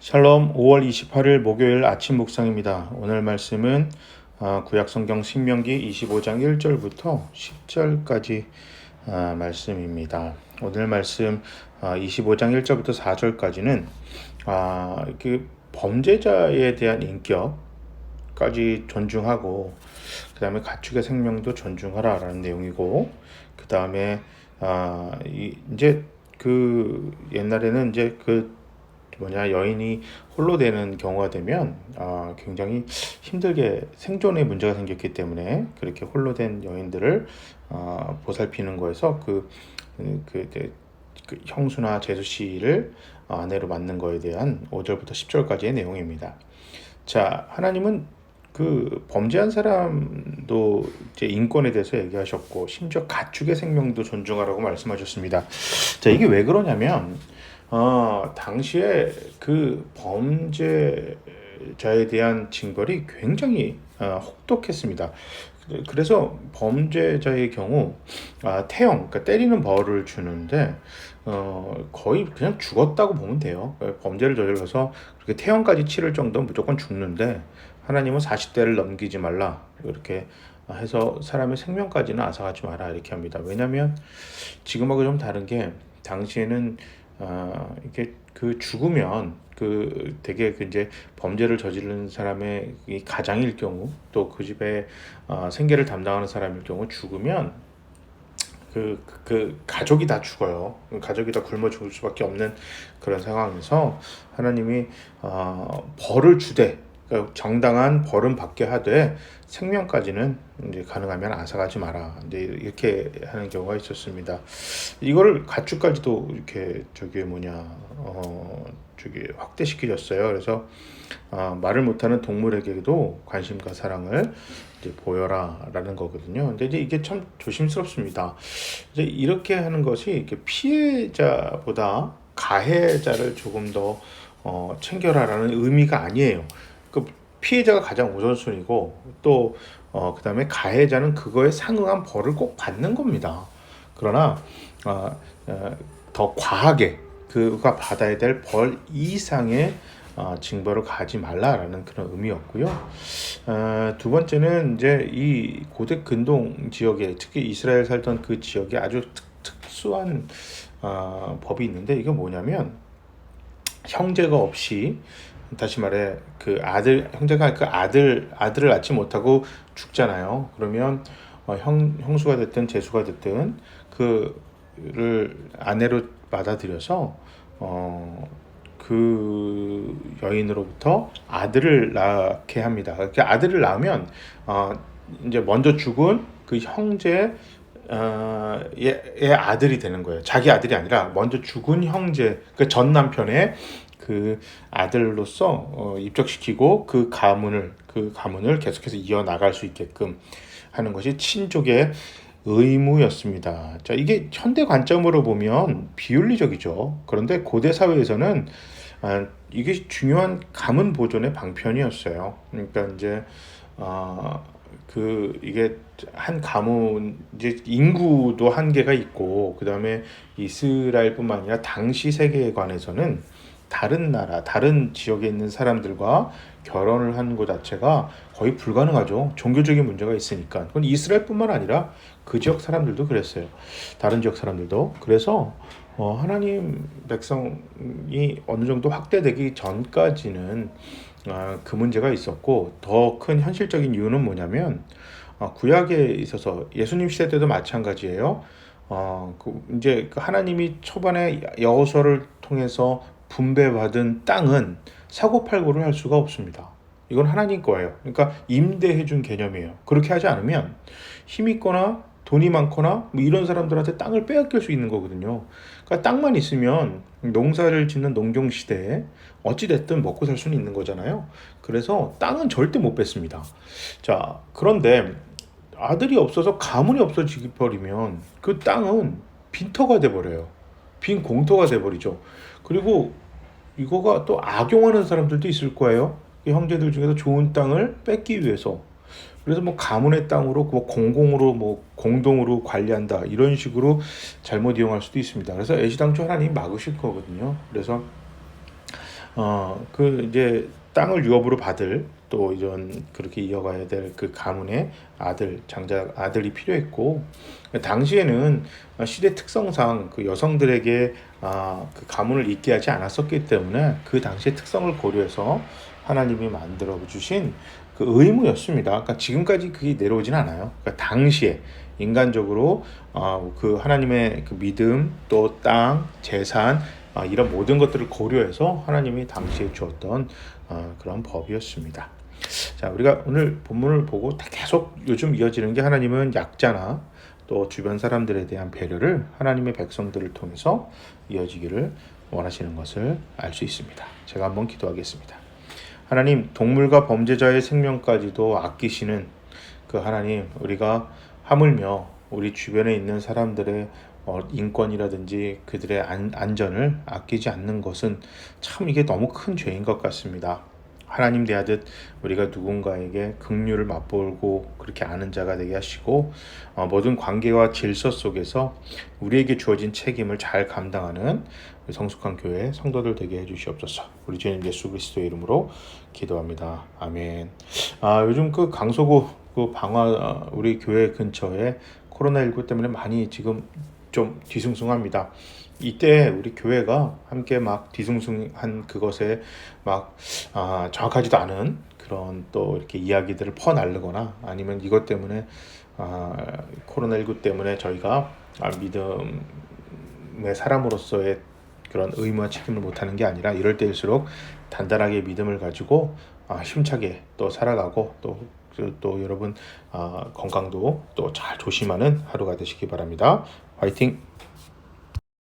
샬롬 5월 28일 목요일 아침 묵상입니다. 오늘 말씀은 아, 구약성경 신명기 25장 1절부터 10절까지 아, 말씀입니다. 오늘 말씀 25장 1절부터 4절까지는 그 범죄자에 대한 인격까지 존중하고 그 다음에 가축의 생명도 존중하라라는 내용이고 그 다음에 이제 그 옛날에는 이제 그 뭐냐 여인이 홀로 되는 경우가 되면 아, 굉장히 힘들게 생존에 문제가 생겼기 때문에 그렇게 홀로 된 여인들을 아, 보살피는 거에서 그, 그, 그, 그 형수나 제수 씨를 아내로 맞는 거에 대한 5절부터 10절까지의 내용입니다. 자, 하나님은 그 범죄한 사람도 이제 인권에 대해서 얘기하셨고 심지어 가축의 생명도 존중하라고 말씀하셨습니다. 자, 이게 왜 그러냐면 어, 당시에 그 범죄자에 대한 징벌이 굉장히 어, 혹독했습니다. 그래서 범죄자의 경우 아, 태형, 그러니까 때리는 벌을 주는데 어, 거의 그냥 죽었다고 보면 돼요. 범죄를 저질러서 그렇게 태형까지 치를 정도면 무조건 죽는데 하나님은 40대를 넘기지 말라 이렇게 해서 사람의 생명까지는 앗아가지 마라 이렇게 합니다. 왜냐하면 지금하고 좀 다른 게 당시에는 어, 이렇게 그 죽으면 그 되게 그 이제 범죄를 저지른 사람의 이 가장일 경우 또 그 집에 어, 생계를 담당하는 사람일 경우 죽으면 그, 그 가족이 다 죽어요. 가족이 다 굶어 죽을 수밖에 없는 그런 상황에서 하나님이 어, 벌을 주되 그러니까 정당한 벌은 받게 하되 생명까지는 이제 가능하면 앗아가지 마라. 이제 이렇게 하는 경우가 있었습니다. 이거를 가축까지도 이렇게 저기 뭐냐 어 저기 확대시키셨어요. 그래서 어, 말을 못하는 동물에게도 관심과 사랑을 이제 보여라라는 거거든요. 근데 이제 이게 참 조심스럽습니다. 이제 이렇게 하는 것이 이렇게 피해자보다 가해자를 조금 더 어, 챙겨라라는 의미가 아니에요. 그 피해자가 가장 우선순위고 또 어, 그다음에 가해자는 그거에 상응한 벌을 꼭 받는 겁니다. 그러나 어, 어, 더 과하게 그가 받아야 될 벌 이상의 어, 징벌을 가지 말라라는 그런 의미였고요. 어, 두 번째는 이제 이 고대 근동 지역에 특히 이스라엘 살던 그 지역에 아주 특, 수한 어, 법이 있는데 이게 뭐냐면 형제가 없이 다시 말해 그 아들 형제가 그 아들 아들을 낳지 못하고 죽잖아요. 그러면 어, 형 형수가 됐든 제수가 됐든 그를 아내로 받아들여서 어, 그 여인으로부터 아들을 낳게 합니다. 이렇게 아들을 낳으면 어, 이제 먼저 죽은 그 형제 어, 의 아들이 되는 거예요. 자기 아들이 아니라 먼저 죽은 형제, 그 전 남편의 그 아들로서 어, 입적시키고 그 가문을 그 가문을 계속해서 이어 나갈 수 있게끔 하는 것이 친족의 의무였습니다. 자, 이게 현대 관점으로 보면 비윤리적이죠. 그런데 고대 사회에서는 아, 이게 중요한 가문 보존의 방편이었어요. 그러니까 이제 어, 그 이게 한 가문 이제 인구도 한계가 있고 그 다음에 이스라엘뿐만 아니라 당시 세계관에서는 다른 나라, 다른 지역에 있는 사람들과 결혼을 하는 것 자체가 거의 불가능하죠. 종교적인 문제가 있으니까. 그건 이스라엘뿐만 아니라 그 지역 사람들도 그랬어요. 다른 지역 사람들도. 그래서 어, 하나님 백성이 어느 정도 확대되기 전까지는 어, 그 문제가 있었고 더 큰 현실적인 이유는 뭐냐면 어, 구약에 있어서 예수님 시대 때도 마찬가지예요. 어, 그 이제 그 하나님이 초반에 여호수아를 통해서 분배받은 땅은 사고 팔고를 할 수가 없습니다. 이건 하나님 거예요. 그러니까 임대해 준 개념이에요. 그렇게 하지 않으면 힘 있거나 돈이 많거나 뭐 이런 사람들한테 땅을 빼앗길 수 있는 거거든요. 그러니까 땅만 있으면 농사를 짓는 농경 시대에 어찌 됐든 먹고 살 수는 있는 거잖아요. 그래서 땅은 절대 못 뺐습니다. 자, 그런데 아들이 없어서 가문이 없어지 버리면 그 땅은 빈터가 돼 버려요. 빈 공터가 돼 버리죠. 그리고 이거가 또 악용하는 사람들도 있을 거예요. 형제들 중에서 좋은 땅을 뺏기 위해서. 그래서 뭐 가문의 땅으로 뭐 공공으로 뭐 공동으로 관리한다 이런 식으로 잘못 이용할 수도 있습니다. 그래서 애시당초 하나님 막으실 거거든요. 그래서 어, 그 이제 땅을 유업으로 받을 또 이런 그렇게 이어가야 될 그 가문의 아들, 장자 아들이 필요했고 당시에는 시대 특성상 그 여성들에게 아, 그 가문을 잇게 하지 않았었기 때문에 그 당시의 특성을 고려해서 하나님이 만들어 주신 그 의무였습니다. 그러니까 지금까지 그게 내려오진 않아요. 그러니까 당시에 인간적으로 어, 그 하나님의 그 믿음 또 땅, 재산 아, 이런 모든 것들을 고려해서 하나님이 당시에 주었던 어, 그런 법이었습니다. 자, 우리가 오늘 본문을 보고 다 계속 요즘 이어지는 게 하나님은 약자나 또 주변 사람들에 대한 배려를 하나님의 백성들을 통해서 이어지기를 원하시는 것을 알 수 있습니다. 제가 한번 기도하겠습니다. 하나님, 동물과 범죄자의 생명까지도 아끼시는 그 하나님, 우리가 하물며 우리 주변에 있는 사람들의 어, 인권이라든지 그들의 안, 안전을 아끼지 않는 것은 참 이게 너무 큰 죄인 것 같습니다. 하나님 대하듯 우리가 누군가에게 긍휼을 맛보고 그렇게 아는 자가 되게 하시고 어, 모든 관계와 질서 속에서 우리에게 주어진 책임을 잘 감당하는 성숙한 교회 성도들 되게 해주시옵소서. 우리 주님 예수 그리스도의 이름으로 기도합니다. 아멘. 아 요즘 그 강서구 그 방화 어, 우리 교회 근처에 코로나 19 때문에 많이 지금 좀 뒤숭숭합니다. 이때 우리 교회가 함께 막 뒤숭숭한 그것에 막 아, 정확하지도 않은 그런 또 이렇게 이야기들을 퍼날르거나 아니면 이것 때문에 아, 코로나19 때문에 저희가 아, 믿음의 사람으로서의 그런 의무와 책임을 못하는 게 아니라 이럴 때일수록 단단하게 믿음을 가지고 아, 힘차게 또 살아가고 또, 그, 또 여러분 아, 건강도 또 잘 조심하는 하루가 되시기 바랍니다. 화이팅!